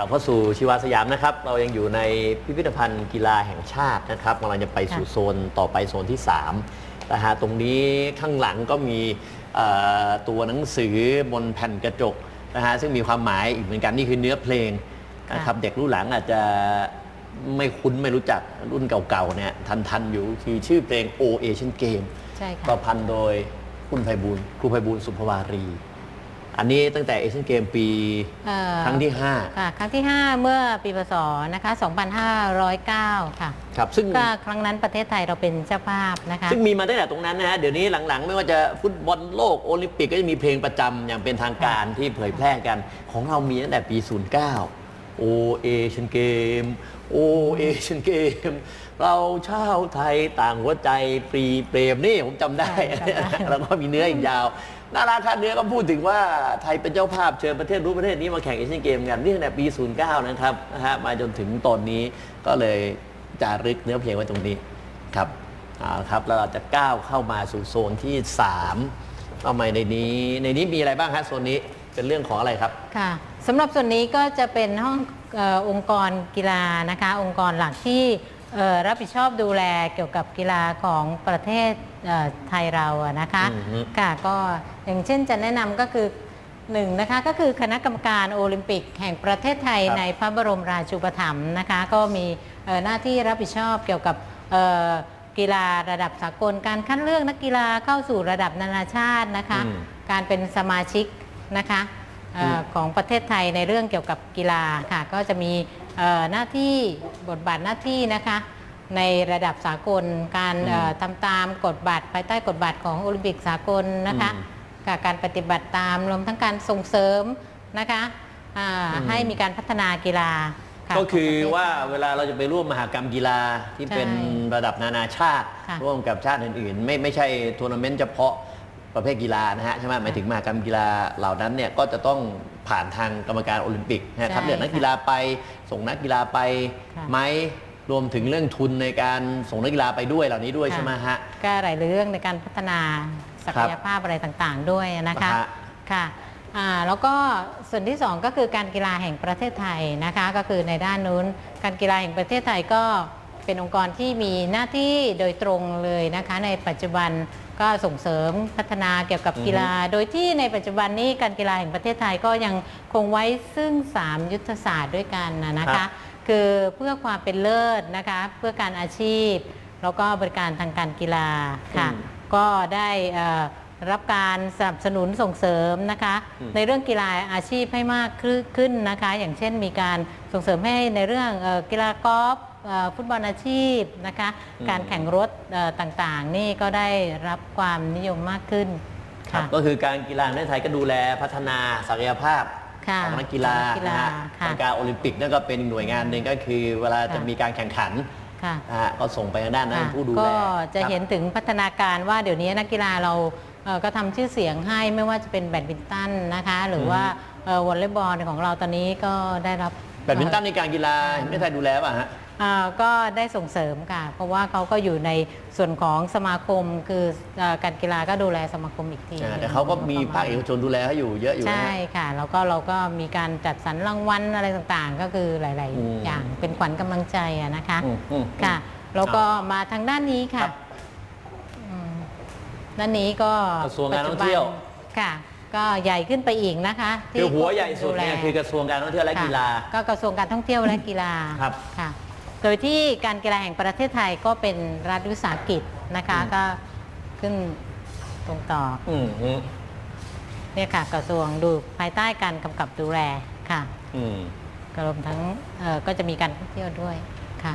ลับเข้าสู่ชีวาสยามนะครับ เรายังอยู่ในพิพิธภัณฑ์กีฬาแห่งชาตินะครับกำลังจะไปสู่โซนต่อไปโซนที่3นะฮะตรงนี้ข้างหลังก็มีเอ่อตัวหนังสือบนแผ่นกระจกนะฮะซึ่งมีความหมายอีกเหมือนกันนี่คือเนื้อเพลงนะครับเด็กรุ่นหลังอาจจะไม่คุ้นไม่รู้จักรุ่นเก่าๆเนี่ยทันทันๆอยู่คือชื่อเพลง O Asian Game ใช่ค่ะ ประพันธ์โดยคุณไพบูลย์ครูไพบูลย์สุภวารี อันนี้ตั้งแต่เอเชียนเกมปีเอ่อครั้งที่ค่ะ ครั้งที่ 5 เมื่อปีพศนะคะ2509 ค่ะ5ครับซึ่งก็ครั้งนั้นประเทศไทยเราเป็นเจ้าภาพนะคะ ซึ่งมีมาตั้งแต่ตรงนั้นนะฮะ เดี๋ยวนี้หลังๆ ไม่ว่าจะฟุตบอลโลกโอลิมปิกก็จะมีเพลงประจำอย่างเป็นทางการที่เผยแพร่กัน ของเรามีตั้งแต่ปี 09โอเอเชียนเกมโอเอเชียนเกม เราชาวไทยต่างหัวใจปรีเปรมนี่ผมจำได้ ใช่จำได้ แล้วก็มีเนื้ออีกยาวน่ารักค่ะเนื้อก็พูดถึงว่าไทยเป็นเจ้าภาพเชิญประเทศรู้ประเทศนี้มาแข่งเอเชียนเกมกันนี่ตั้งแต่ปี 09 นะครับนะฮะมาจนถึงตอนนี้ก็เลยจารึกเนื้อเพลงไว้ตรงนี้ครับเอาละครับแล้วเราจะก้าวเข้ามาสู่โซนที่3เอาใหม่ในนี้ในนี้มีอะไรบ้างฮะโซนนี้เป็นเรื่องของอะไรครับ ค่ะสำหรับส่วนนี้ก็จะเป็นห้องเออองค์กรกีฬานะคะ องค์กรหลักที่เอ่อ รับผิดชอบดูแลเกี่ยวกับกีฬาของประเทศเอ่อไทยเราอะนะคะอือฮึ ค่ะก็อย่างเช่นจะแนะนำก็คือหนึ่งนะคะก็คือคณะกรรมการโอลิมปิกแห่งประเทศไทยครับ ในพระบรมราชูปถัมภ์นะคะ ก็มีเอ่อหน้าที่รับผิดชอบเกี่ยวกับเอ่อกีฬาระดับสากลการคัดเลือกนักกีฬาเข้าสู่ระดับนานาชาตินะคะ อืม การเป็นสมาชิกนะคะเอ่ออมของประเทศไทยในเรื่องเกี่ยวกับกีฬาค่ะ ก็จะมีเอ่อ หน้าที่บทบาทหน้าที่นะคะในระดับสากลการเอ่อทำตามกฎบัตรภายใต้กฎบัตรของโอลิมปิกสากลนะคะอืมค่ะการปฏิบัติตามรวมทั้งการส่งเสริมนะคะอ่าอืมให้มีการพัฒนากีฬาะก็คือขงประเทศว่าเวลาเราจะไปร่วมมหากรรมกีฬาที่ใช่เป็นระดับนานาชาติค่ะร่วมกับชาติอื่นๆ ไม่ไม่ใช่ทัวร์นาเมนต์เฉพาะประเภทกีฬานะฮะใช่ไหมหมายถึงมหากรรมกีฬาเหล่านั้นเนี่ยก็จะต้อง ผ่านทางกรรมการโอลิมปิกนะฮะใช่คัดเลือกนักค่ะกีฬาไป ส่งนักกีฬาไปค่ะไหมรวมถึงเรื่องทุนในการส่งนักกีฬาไปด้วยเหล่านี้ด้วยค่ะ ใช่ไหมฮะ ก็หลายเรื่องในการพัฒนาศักยภาพอะไรต่างๆ ด้วยนะคะนะฮะ ค่ะอ่าแล้วก็ส่วนที่สองก็คือการกีฬาแห่งประเทศไทยนะคะก็คือในด้านนู้น การกีฬาแห่งประเทศไทยก็เป็นองค์กรที่มีหน้าที่โดยตรงเลยนะคะในปัจจุบัน ก็ส่งเสริมพัฒนาเกี่ยวกับกีฬา โดยที่ในปัจจุบันนี้การกีฬาแห่งประเทศไทยก็ยังคงไว้ซึ่ง 3 ยุทธศาสตร์ด้วยกันนะนะครัคะบคือเพื่อความเป็นเลิศนะคะเพื่อการอาชีพ แล้วก็บริการทางการกีฬาค่ะอืมก็ได้เอ่อรับการสนับสนุนส่งเสริมนะคะอืมในเรื่องกีฬาอาชีพให้มากขึ้นนะคะ อย่างเช่นมีการส่งเสริมให้ในเรื่องเอ่อกีฬากอล์ฟเอ่อ ฟุตบอลอาชีพนะคะ การแข่งรถเอ่อต่างๆ นี่ก็ได้รับความนิยมมากขึ้นครับค่ะก็คือการกีฬาในไทยก็ดูแลพัฒนาศักยภาพค่ะของนักกีฬาของนักกีฬานะฮะค่ะทางการโอลิมปิกนั่นก็เป็นหน่วยงานหนึ่งก็คือ เวลาจะค่ะมีการแข่งขันค่ะนะฮะก็ส่งไปทางด้านนั้นค่ะผู้ดูแลก็จะครับเห็นถึงพัฒนาการว่าเดี๋ยวนี้นักกีฬาเราเอ่อก็ทำชื่อเสียงให้ไม่ว่าจะเป็นแบดมินตันนะคะ หรือว่าเอ่อวอลเลย์บอลของเราตอนนี้ก็ได้รับแบดมินตันในการกีฬาแห่งประเทศไทยดูแลป่ะฮะเอ่อ ก็ได้ส่งเสริมค่ะ เพราะว่าเขาก็อยู่ในส่วนของสมาคมคือเอ่อการกีฬาก็ดูแลสมาคมอีกทีอ่าหนึ่งแต่เขาก็มีภาคเอกชนดูแลเขาอยู่เยอะอยู่นะใช่ฮะ ค่ะ แล้วก็เราก็มีการจัดสรรรางวัลอะไรต่างๆ ก็คือหลาย อืม ๆ อย่างเป็นขวัญกำลังใจอะนะคะ อืมอืม ค่ะแล้วก็มาทางด้านนี้ครัค่ะบอืมด้านนี้ก็กระทรวงการท่องเที่ยว ปัจจุบันค่ะ ก็ใหญ่ขึ้นไปอีกนะคะคือหัวใหญ่สุดแลเนี่ยคือกระทรวงการท่องเที่ยวและค่กีฬาก็กระทรวงการท่องเที่ยวและกีฬาครับ ค่ะ โดยที่การกีฬาแห่งประเทศไทยก็เป็นรัฐวิสาหกิจนะคะอืมก็ขึ้นตรงต่ออืมอืมเนี่ยค่ะกระทรวงดูภายใต้การกำกับดูแลค่ะอืมกรวมทั้งเอ่อก็จะมีการท่องเที่ยวด้วยค่ะ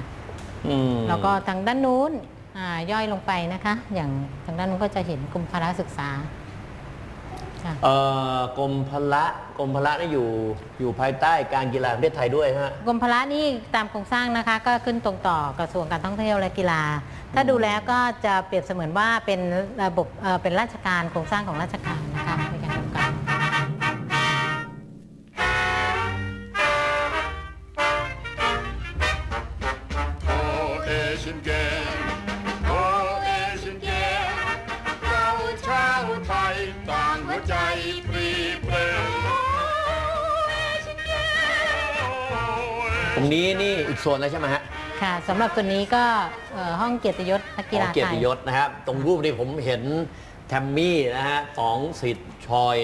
อืมแล้วก็ทางด้านนู้นอ่าย่อยลงไปนะคะ อย่างทางด้านนู้นก็จะเห็นกรมพละศึกษา ค่ะ เอ่อกรมพละกรมพละนี่อยู่อยู่ภายใต้การกีฬาแห่งประเทศไทยด้วยฮะ กรมพละนี่ตามโครงสร้างนะคะ ก็ขึ้นตรงต่อกระทรวงการท่องเที่ยวและกีฬา ถ้าดูแล้วก็จะเปรียบเสมือนว่าเป็นระบบเอ่อเป็นราชการโครงสร้างของราชการ นี้นี่อีกส่วนแล้วใช่ไหมฮะค่ะสำหรับตัวนี้ก็เอ่อห้องเกียรติยศนักกีฬาของเกียรไทติยยศนะครับ ตรงรูปนี้ผมเห็นแทมมี่นะฮะสองสิทธิ์ชอย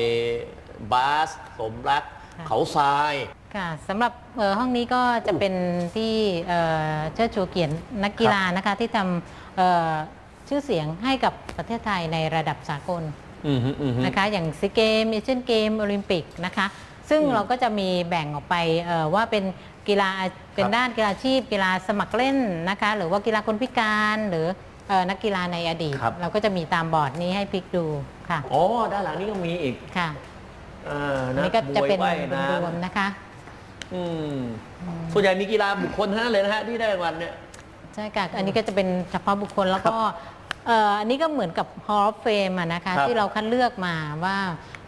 บาส สมรักค่ะเขาทราย ค่ะสำหรับเอ่อห้องนี้ก็จะเป็นที่เอ่อเชิดชูเกียรตินักกีฬานะคะที่ทำเอ่อชื่อเสียงให้กับประเทศไทยในระดับสากล อืมฮึอืมฮึ นะคะอย่างซีเกมเอเชียนเกมโอลิมปิกนะคะซึ่งอืมเราก็จะมีแบ่งออกไปเอ่อว่าเป็นกีฬาเป็นด้านกีฬาอาชีพ กีฬาสมัครเล่นนะคะ หรือว่ากีฬาคนพิการหรือเอ่อนักกีฬาในอดีต ครับ เราก็จะมีตามบอร์ดนี้ให้พลิกดูค่ะอ๋อด้านหลังนี้ก็มีอีกค่ะอ่าอันนันี้ก็จะเป็นมวยว่ายน้รวมๆนะคะำอืมส่วนใหญ่มีกีฬาบุคคลทั้งนั้นเลยนะฮะที่ได้รางวัลเนี่ย ใช่ค่ะอันนี้ก็จะเป็นเฉพาะบุคคลแล้วก็เอ่ออันนี้ก็เหมือนกับ Hall of Fame อะนะคะ ครับ ที่เราคัดเลือกมาว่า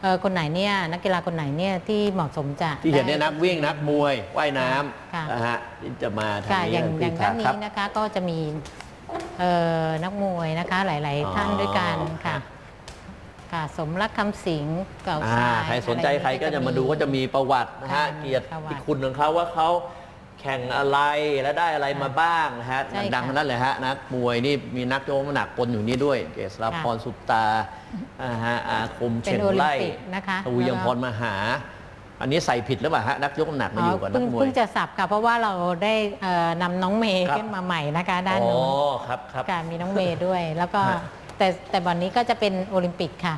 เอ่อคนไหนเนี่ยนักกีฬาคนไหนเนี่ยที่เหมาะสมจะที่เห็นเนี่ยได้นักวิ่งนักมวยว่ายน้ค่ะำนะฮะที่จะมาทางค่ะนี้อย่างที่อย่างด้านครันี้บนะคะก็จะมีเอ่อนักมวยนะคะหลาย อ๋อ ๆ ท่านด้วยกันค่ะ ค่ะสมรักคำสิงเก่าอ่าทรายใครสนใจอใครก็จะมาดูก็จะมีประวัตินะฮะค่ะเกียรติประวัติคุณของเขาว่าเขา แข่งอะไรและได้อะไรมาบ้างนะฮะใช่ค่ะดังๆทั้งนั้นเลยฮะนักมวยนี่มีนักโจมหนักปนอยู่นี่ด้วย เกษราพรสุตตาอ่าฮะอาคมเป็เฉีนยนโอลิมไล่ปิกนะคะทวียมพรมหา อันนี้ใส่ผิดหรือเปล่าฮะนักยกน้ำหนักมาอยู่กับนัเพิ่กงมวยเพิ่งจะสับค่ะ เพราะว่าเราได้เอ่อนำน้องเมย์ครับขึ้นมาใหม่นะคะด้านอ๋อนู้นครับครับ ค่ะมีน้องเมย์ด้วย แล้วก็ฮะ แต่แต่วันนี้ก็จะเป็นโอลิมปิกค่ะ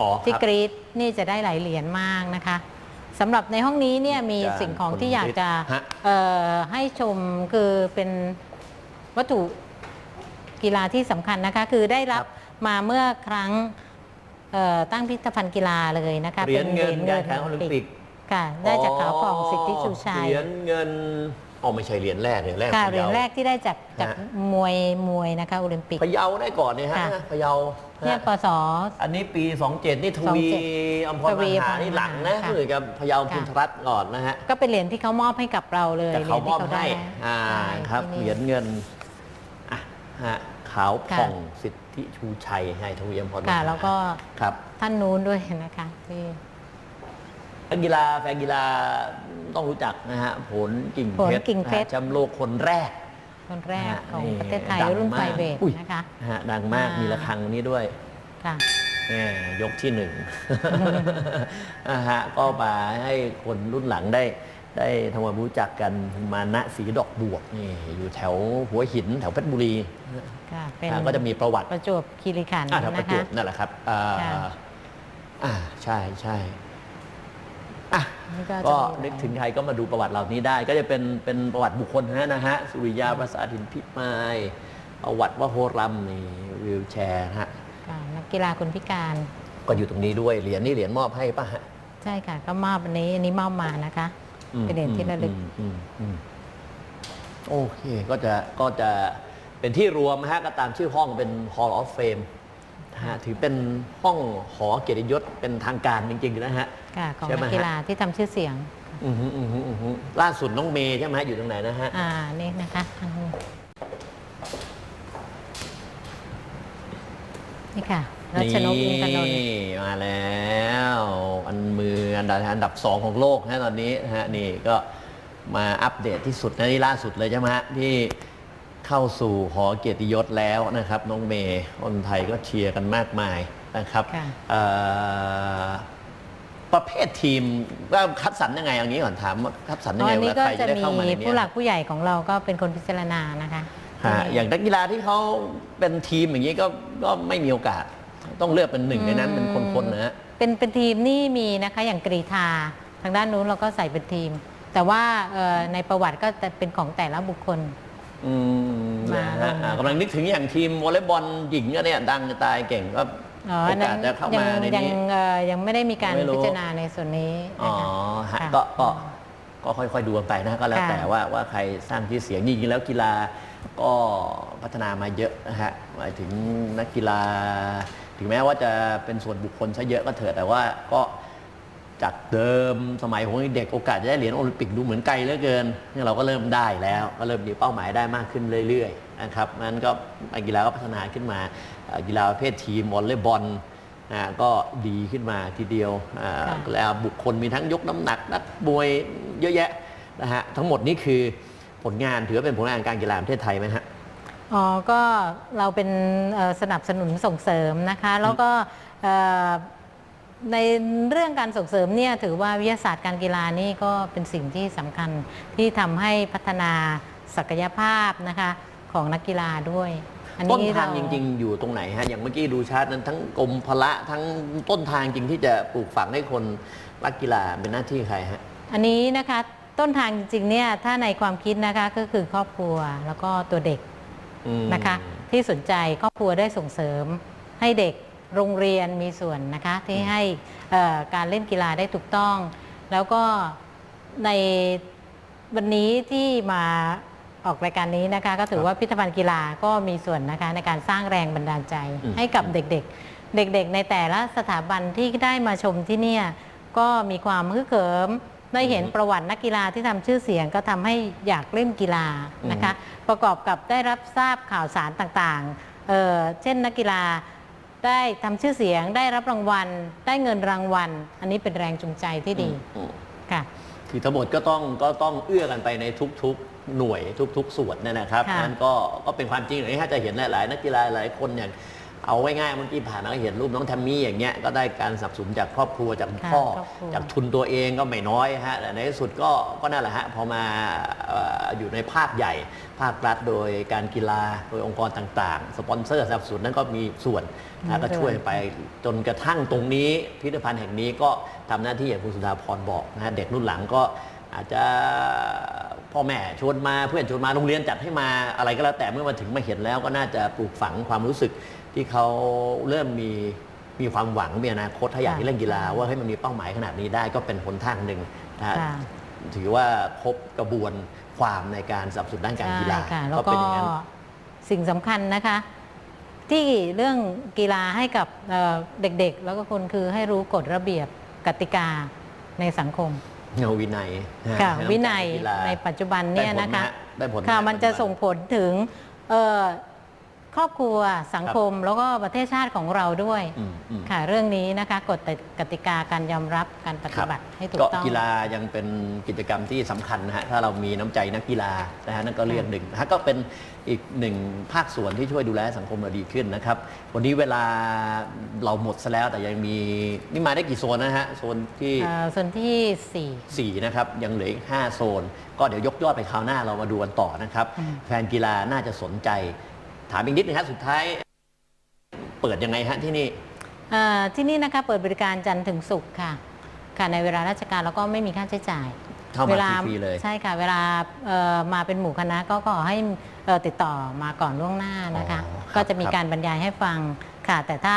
อ๋อที่ครับ กรีซนี่จะได้หลายเหรียญมากนะคะ สำหรับในห้องนี้เนี่ยมีอาจารย์สิ่งของที่อยากจะฮะ เอ่อให้ชมคือเป็นวัตถุกีฬาที่สำคัญนะคะ คือได้รับมาเมื่อครั้งเอ่อตั้งพิพิธภัณฑ์กีฬาเลยนะคะเหรียญเงินป็การแข่งโอลิมปิกค่ะได้จากขาวผ่องสิทธิชูชัย เหรียญเงิน อ๋อไม่ใช่เหรียญแรกเหรียญแรกค่ะพะเหรียญยาแรกที่ได้จากจากฮะมวยมวยนะคะโอลิมปิกพะเยาได้ก่อนเนี่ยฮะค่ะพะเยาเนี่ยฮะปศอันนี้ปี 27 นี่ทวี27อมพรทวีมหานี่หลังนะค่ะคือกับพะเยาค่ะพุทธรัตน์ก่อนนะฮะก็เป็นเหรียญที่เขามอบให้กับเราเลยแต่เขามอบรียญที่ให้ได้อ่าใช่ครับที่เหนี่รียญเงินอะฮะขาวค่ะผ่องสิทธิชูชัยให้ทวีอมพรมหาค่ะแล้วก็ครับท่านนู้นด้วยนะคะที่นักกีฬาแฟนกีฬา ต้องรู้จักนะฮะผลกิ่งผลเพชรกิ่งเพชร นะฮะแชมป์โลกคนแรก คนแรกนะฮะของนี่ประเทศไทยดังรุ่นไฟมากเวทอุ้ยนะคะ นะฮะดังมากอ่ามี มีระฆังนี้ด้วยค่ะ แหมยกที่หนึ่งนะฮะก็มาให้คนรุ่นหลังได้ ได้ทำความรู้จักกันมาณสีดอกบวกนี่อยู่แถวหัวหินแถวเพชรบุรีค่ะเป็นอ่าก็จะมีประวัติ ประจวบคีรีขันธ์อ่าแถวประนะจวคะ บนั่นแหละครับอ่าค่ะ อ่าใช่ใช่ อะนี่ก็จะก็มีนึกถึงใครก็มาดูประวัติเหล่านี้ได้ ก็จะเป็นเป็นประวัติบุคคลนะนะฮะสุริยาประสาทินพิมายประวัติว่าโฮรัมนี่วิวแชร์นะฮะค่ะนักกีฬาคนพิการ ก็อยู่ตรงนี้ด้วยเหรียญนี่เหรียญมอบให้ป่ะฮะ ใช่ค่ะก็มอบอันนี้อันนี้มอบมานะคะ อืมเป็นเหรียญที่ระลึก อืมอืมอืมโอเค ก็จะก็จะเป็นที่รวมนะฮะก็ตามชื่อห้องเป็น Hall of Fame นะ ฮะถือเป็นห้องหอเกียรติยศเป็นทางการจริงๆนะฮะ ค่ะของใช่ไหมนักฮะกีฬาที่ทำชื่อเสียงอือหืออือหืออือหือล่าสุดน้องเมย์ใช่ไหมอยู่ตรงไหนนะฮะ อ่านี่นะคะอันนี้นี่ค่ะรัชนกอินทนนท์นี่มาแล้ว อันมืออันดับอันดับสองของโลกนะตอนนี้นะฮะนี่ก็มาอัปเดตที่สุดนะนี่ล่าสุดเลยใช่ไหมฮะที่ เข้าสู่หอเกียรติยศแล้วนะครับ น้องเมย์คนไทยก็เชียร์กันมากมายนะครับค่ะ เอ่อประเภททีมว่าคัดสรรยังไงเอางี้ก่อนถามว่าคัดสรรยังไงอันนี้ว่าก็ใครจะจะได้มีเข้ามาในนี้ผู้หลักผู้ใหญ่ของเราก็เป็นคนพิจารณานะคะ ฮะอย่างนักกีฬาที่เขาเป็นทีมอย่างนี้ก็ก็ไม่มีโอกาส ต้องเลือกเป็นหนึ่งในนั้นเป็นคนๆนะฮะ เป็นเป็นทีมนี่มีนะคะอย่างกรีธาทางด้านนู้นเราก็ใส่เป็นทีม แต่ว่าเอ่อในประวัติก็จะเป็นของแต่ละบุคคล อืมมานะฮะลงอ่ากำลังนึกถึงอย่างทีมวอลเลย์บอลหญิงก็เนี่ยดังจะตายเก่งก็อ๋อโออันนั้กาสนจะเข้ายัมาในยังนี้ เอ่อยังไม่ได้มีการไม่รู้ พิจารณาในส่วนนี้อ๋อนะคะ ฮะค่ะก็ก็ก็ค่อยๆดูกันไปนะก็แล้วค่ะแต่ว่าว่าใครสร้างที่อเสียงจริงๆแล้วกีฬาก็พัฒนามาเยอะนะฮะหมายถึงนักกีฬา ถึงแม้ว่าจะเป็นส่วนบุคคลซะเยอะก็เถอะแต่ว่าก็ จากเดิมสมัยของเด็กโอกาสจะได้เหรียญโอลิมปิกดูเหมือนไกลเหลือเกินนี่เราก็เริ่มได้แล้ว ก็เริ่มมีเป้าหมายได้มากขึ้นเรื่อยๆนะครับนั้นก็กีฬาก็พัฒนาขึ้นมาเอ่อกีฬาประเภททีมวอลเลย์บอลนะฮะก็ดีขึ้นมาทีเดียวอ่าค่ะแล้วบุคคลมีทั้งยกน้ำหนักนักมวยเยอะแยะนะฮะทั้งหมดนี้คือผลงานถือว่าเป็นผลงานการกีฬาแห่งประเทศไทยไหมฮะอ๋อก็เราเป็นเอ่อสนับสนุนส่งเสริมนะคะ แล้วก็เอ่อ ในเรื่องการส่งเสริมเนี่ยถือว่าวิทยาศาสตร์การกีฬานี่ก็เป็นสิ่งที่สำคัญที่ทำให้พัฒนาศักยภาพนะคะของนักกีฬาด้วย อัต้นทางเจริง ๆ อยู่ตรงไหนฮะ อย่างเมื่อกี้ดูชาร์ตนั้นทั้งกรมพละทั้งต้นทางจริงที่จะปลูกฝังให้คนรักกีฬาเป็นหน้าที่ใครฮะ อันนี้นะคะต้นทางจริงๆเนี่ยถ้าในความคิดนะคะก็คือครอบครัวแล้วก็ตัวเด็กอืม นะคะ ที่สนใจครอบครัวได้ส่งเสริมให้เด็ก โรงเรียนมีส่วนนะคะที่ให้เอ่อการเล่นกีฬาได้ถูกต้อง แล้วก็ในวันนี้ที่มาออกรายการนี้นะคะ ก็ถือว่าพิพิธภัณฑ์กีฬาก็มีส่วนนะคะในการสร้างแรงบันดาลใจอืมให้กับเด็กๆ เด็กๆ ในแต่ละสถาบันที่ได้มาชมที่เนี่ยก็มีความฮึกเหิมได้เห็นประวัตินักกีฬาที่ทำชื่อเสียงก็ทำให้อยากเล่นกีฬานะคะ ประกอบกับได้รับทราบข่าวสารต่างๆเอ่อเช่นนักกีฬา ได้ทำชื่อเสียง ได้รับรางวัล ได้เงินรางวัล อันนี้เป็นแรงจูงใจที่ดีอืม ค่ะ คือทั้งหมดก็ต้องก็ต้องเอื้อกันไปในทุกๆหน่วยทุก ๆ ส่วนเนยนะครับค่ะนั่นก็ก็เป็นความจริงอย่างที่จะเห็นหลายๆนักกีฬาหลายคนอย่าง เอาไว้ง่ายๆเมื่อกี้ผ่านมาก็เห็นรูปน้องแทมมี่อย่างเงี้ยก็ได้การสนับสนุนจากครอบครัวจากคุณค่ะพ่อ ครอบครัว จากทุนตัวเองก็ไม่น้อยฮะแต่ในที่สุดก็ก็นั่นแหละฮะพอมาเอ่ออยู่ในภาคใหญ่ ภาครัฐโดยการกีฬาโดยองค์กรต่างๆ สปอนเซอร์สนับสนุนนั้นก็มีส่วนนะก็ช่วยไปจนกระทั่งตรงนี้พิพิธภัณฑ์แห่งนี้ก็ทำหน้าที่อย่างคุณสุดาพรบอกนะฮะเด็กรุ่นหลังก็ อาจจะพ่อแม่ชวนมาเพื่อนชวนมาโรงเรียนจัดให้มาอะไรก็แล้วแต่เมื่อมาถึงมาเห็นแล้วก็น่าจะปลูกฝังความรู้สึก ที่เขาเริ่มมีมีความหวังมีอนาคตถ้าอยากที่เล่นกีฬาว่าให้มันมีเป้าหมายขนาดนี้ได้ก็เป็นหนทางหนึ่งนะฮะค่ะถือว่าครบกระบวนความในการสนับสนุนด้านการกีฬาใช่ค่ะแล้วก็ก็เป็นอย่างนั้น สิ่งสำคัญนะคะ ที่เรื่องกีฬาให้กับเอ่อเด็กๆ แล้วก็คนคือให้รู้กฎระเบียบกติกาในสังคมเงาวินัยนะฮะค่ะให้วินัยกีฬาในปัจจุบันเนี่ยนะคะ ได้ผลไหมฮะได้ผลไหมค่ะฮะมันจะปัจจุบันส่งผลถึงเอ่อ ครอบครัวสังคมแล้วก็ประเทศชาติของเราด้วยอืมอืม ค่ะ เรื่องนี้นะคะกฎกติกาการยอมรับการปฏิบัติให้ถูกก็ต้อง กีฬายังเป็นกิจกรรมที่สำคัญนะฮะถ้าเรามีน้ำใจนักกีฬานะฮะนั่นก็เรื่องหนึ่งนะฮะก็เป็นอีกหนึ่งภาคส่วนที่ช่วยดูแลสังคมเราดีขึ้นนะครับ วันนี้เวลาเราหมดซะแล้วแต่ยังมีนี่มาได้กี่โซนนะฮะโซนที่เอ่อส่วนที่4 4นะครับยังเหลืออีก5โซน ก็เดี๋ยวยกยอดไปคราวหน้าเรามาดูกันต่อนะครับอืมแฟนกีฬาน่าจะสนใจ ถามอีกนิดนึงฮะสุดท้าย เปิดยังไงฮะที่นี่เอ่อที่นี่นะคะเปิดบริการจันทร์ถึงศุกร์ค่ะ ค่ะในเวลาราชการแล้วก็ไม่มีค่าใช้จ่ายเข้ามาเวลาฟรีๆเลยใช่ค่ะ เวลาเอ่อมาเป็นหมู่คณะก็ขอให้เอ่อติดต่อมาก่อนล่วงหน้านะคะ อ๋อครับก็จะมีครับการบรรยายให้ฟังค่ะ แต่ถ้า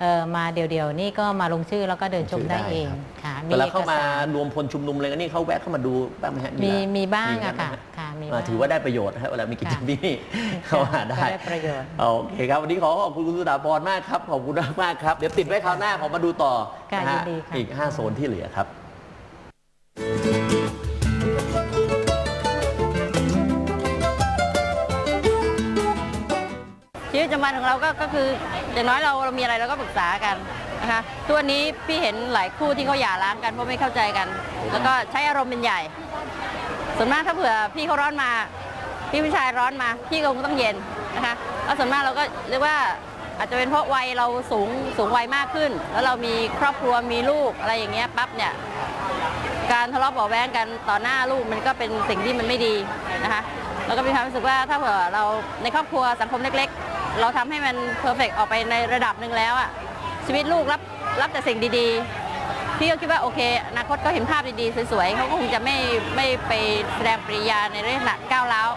เอ่อมาเดี่ยวๆนี่ก็มาลงชื่อแล้วก็เดินชมได้เองค่ะ เวลาเข้ามาอกสรรวมพลชุมนุมอะไรกันนี่เขาแวะเข้ามาดูบ้างไหมฮะมีกีฬามีบ้างมีอะไหมค่ะฮะค่ะมีอ่าบ้างถือว่าได้ประโยชน์นะฮะเวลามีกิจกรรมที่นี่เข้ามาได้ก็ได้ประโยชน์โอเคครับวันนี้ขอขอบคุณคุณสุดาพรมากครับขอบคุณมากๆครับเดี๋ยวติดไว้คราวหน้าขอมาดูต่อค่ะนะฮะยินดีค่ะอีก 5 โซนที่เหลือครับชีวิตประจำวันของเราก็ก็คืออย่างน้อยเราเรามีอะไรเราก็ปรึกษากัน นะคะทุกวันนี้พี่เห็นหลายคู่ที่เขาหย่าร้างกันเพราะไม่เข้าใจกัน แล้วก็ใช้อารมณ์เป็นใหญ่ ส่วนมากถ้าเผื่อพี่เขาร้อนมา พี่ผู้ชายร้อนมา พี่ก็คงต้องเย็นนะคะแล้วส่วนมากเราก็เรียกว่าอาจจะเป็นเพราะวัยเราสูงสูงวัยมากขึ้น แล้วเรามีครอบครัวมีลูกอะไรอย่างเงี้ยปั๊บเนี่ยการทะเลาะเบาแวงกันต่อหน้าลูกมันก็เป็นสิ่งที่มันไม่ดีนะคะแล้วก็มีความรู้สึกว่าถ้าเผื่อเราในครอบครัวสังคมเล็ก ๆ เราทำให้มันเพอร์เฟกออกไปในระดับหนึ่งแล้วอะ ชีวิตลูกรับรับแต่สิ่งดีๆ พี่ก็คิดว่าโอเคอนาคตก็เห็นภาพดีๆ สวยๆเขาก็คงจะไม่ไม่ไปแสดงปริยาในเรื่องหนักก้าวร้าว